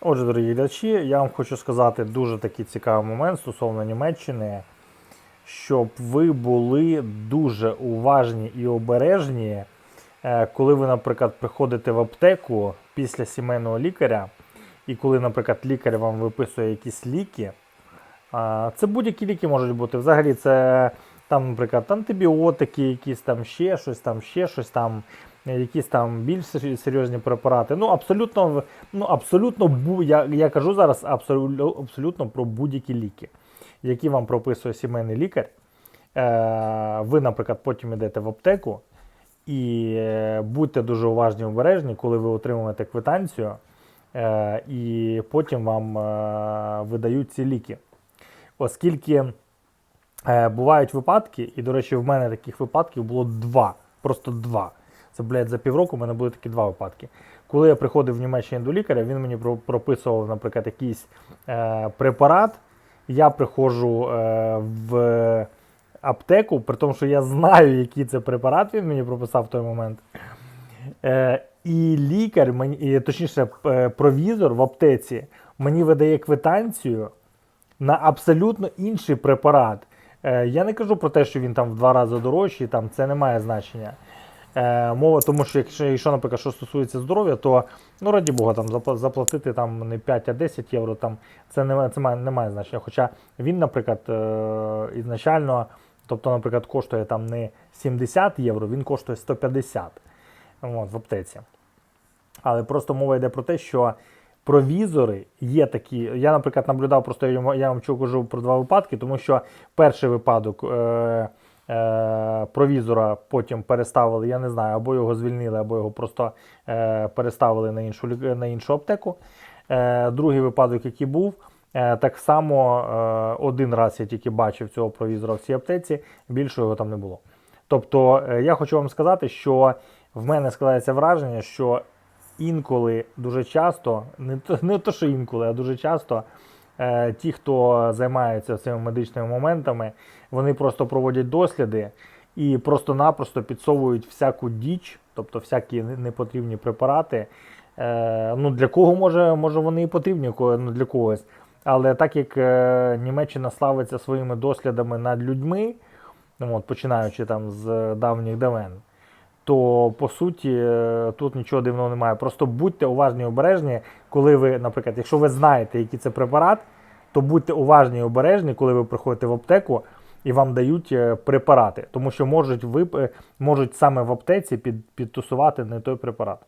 Отже, дорогі глядачі, я вам хочу сказати дуже такий цікавий момент стосовно Німеччини, щоб ви були дуже уважні і обережні, е, коли ви, наприклад, приходите в аптеку після сімейного лікаря, і коли, наприклад, лікар вам виписує якісь ліки. Це будь-які ліки можуть бути. Взагалі, це там, наприклад, антибіотики, якісь там ще щось, там ще щось там. Якісь там більш серйозні препарати. Ну, абсолютно, ну, абсолютно я, я кажу зараз абсолютно, про будь-які ліки, які вам прописує сімейний лікар. Е, ви, наприклад, потім йдете в аптеку і е, будьте дуже уважні і обережні, коли ви отримуєте квитанцію, е, і потім вам видають ці ліки. Оскільки бувають випадки, і, до речі, в мене таких випадків було два. Просто два. Це, блядь, за півроку в мене були такі два випадки. Коли я приходив в Німеччині до лікаря, він мені прописував, наприклад, якийсь е, препарат. Я приходжу е, в аптеку, при тому, що я знаю, який це препарат він мені прописав в той момент. Е, і лікар, мені, точніше, е, провізор в аптеці мені видає квитанцію на абсолютно інший препарат. Е, я не кажу про те, що він там в два рази дорожчий, там це не має значення. Е, мова, тому що якщо, якщо, наприклад, що стосується здоров'я, то ну раді Бога, там заплатити там не 5, а 10 євро, там це не, це має, не має значення. Хоча він, наприклад, е, ізначально, тобто, наприклад, коштує там не 70 євро, він коштує 150 от, в аптеці. Але просто мова йде про те, що провізори є такі. Я, наприклад, наблюдав, просто я вам- чого кажу про два випадки, тому що перший випадок е, провізора потім переставили, я не знаю, або його звільнили, або його просто е, переставили на іншу, на іншу аптеку. Е, другий випадок, який був, е, так само е, один раз я тільки бачив цього провізора в цій аптеці, більше його там не було. Тобто, е, я хочу вам сказати, що в мене складається враження, що інколи дуже часто, не то, не то що інколи, а дуже часто е, ті, хто займається цими медичними моментами, вони просто проводять досліди і просто-напросто підсовують всяку діч, тобто всякі непотрібні препарати. Е, ну, для кого може, може вони і потрібні, ну, для когось. Але так як е, Німеччина славиться своїми дослідами над людьми, ну, от, починаючи там з давніх давен, то по суті е, тут нічого дивного немає. Просто будьте уважні і обережні, коли ви, наприклад, якщо ви знаєте, який це препарат, то будьте уважні і обережні, коли ви приходите в аптеку і вам дають е, препарати, тому що можуть вип... е, можуть саме в аптеці під... підтусувати не той препарат.